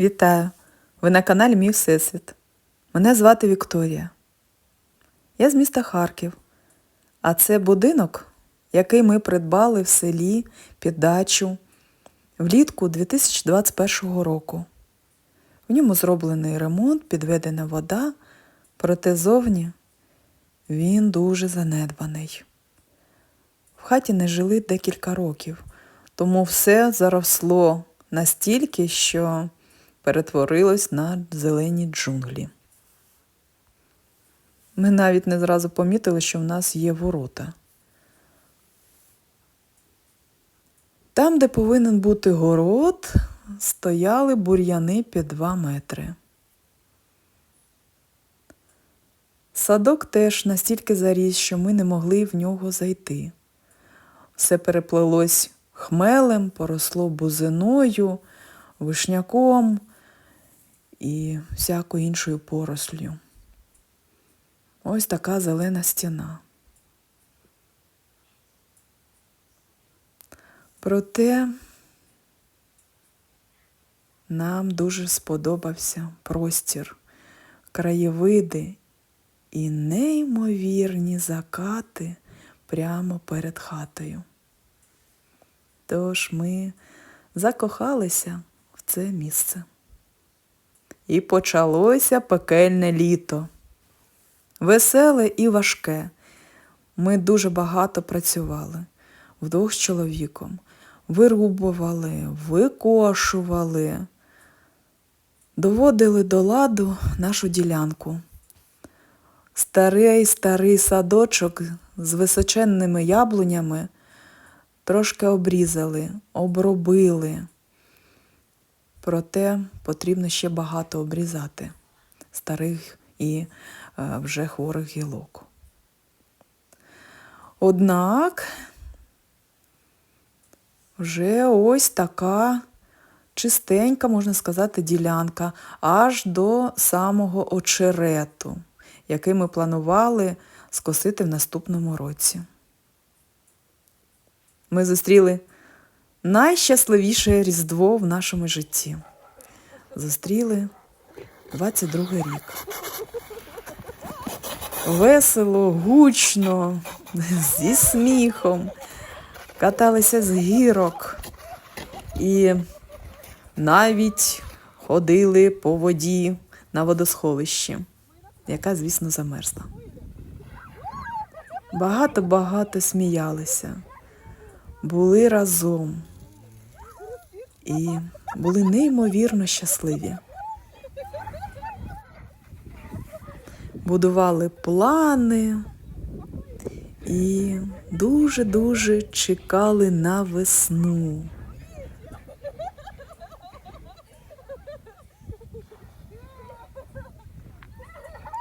Вітаю! Ви на каналі Мій Всесвіт. Мене звати Вікторія. Я з міста Харків, а це будинок, який ми придбали в селі під дачу влітку 2021 року. В ньому зроблений ремонт, підведена вода, проте зовні він дуже занедбаний. В хаті не жили декілька років, тому все заросло настільки, що перетворилось на зелені джунглі. Ми навіть не зразу помітили, що в нас є ворота. Там, де повинен бути город, стояли бур'яни під 2 метри. Садок теж настільки заріс, що ми не могли в нього зайти. Все переплелось хмелем, поросло бузиною, вишняком і всякою іншою порослю. Ось така зелена стіна. Проте нам дуже сподобався простір, краєвиди і неймовірні закати прямо перед хатою. Тож ми закохалися в це місце. І почалося пекельне літо. Веселе і важке. Ми дуже багато працювали вдвох з чоловіком. Вирубували, викошували, доводили до ладу нашу ділянку. Старий старий садочок з височенними яблунями трошки обрізали, обробили. Проте потрібно ще багато обрізати старих і е, вже хворих гілок. Однак вже ось така чистенька, можна сказати, ділянка аж до самого очерету, який ми планували скосити в наступному році. Ми зустріли найщасливіше Різдво в нашому житті. Зустріли 22 рік. Весело, гучно, зі сміхом, каталися з гірок і навіть ходили по воді на водосховищі, яка, звісно, замерзла. Багато-багато сміялися, були разом і були неймовірно щасливі. Будували плани і дуже-дуже чекали на весну.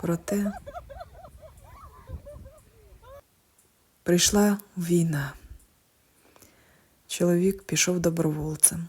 Проте прийшла війна. Чоловік пішов добровольцем.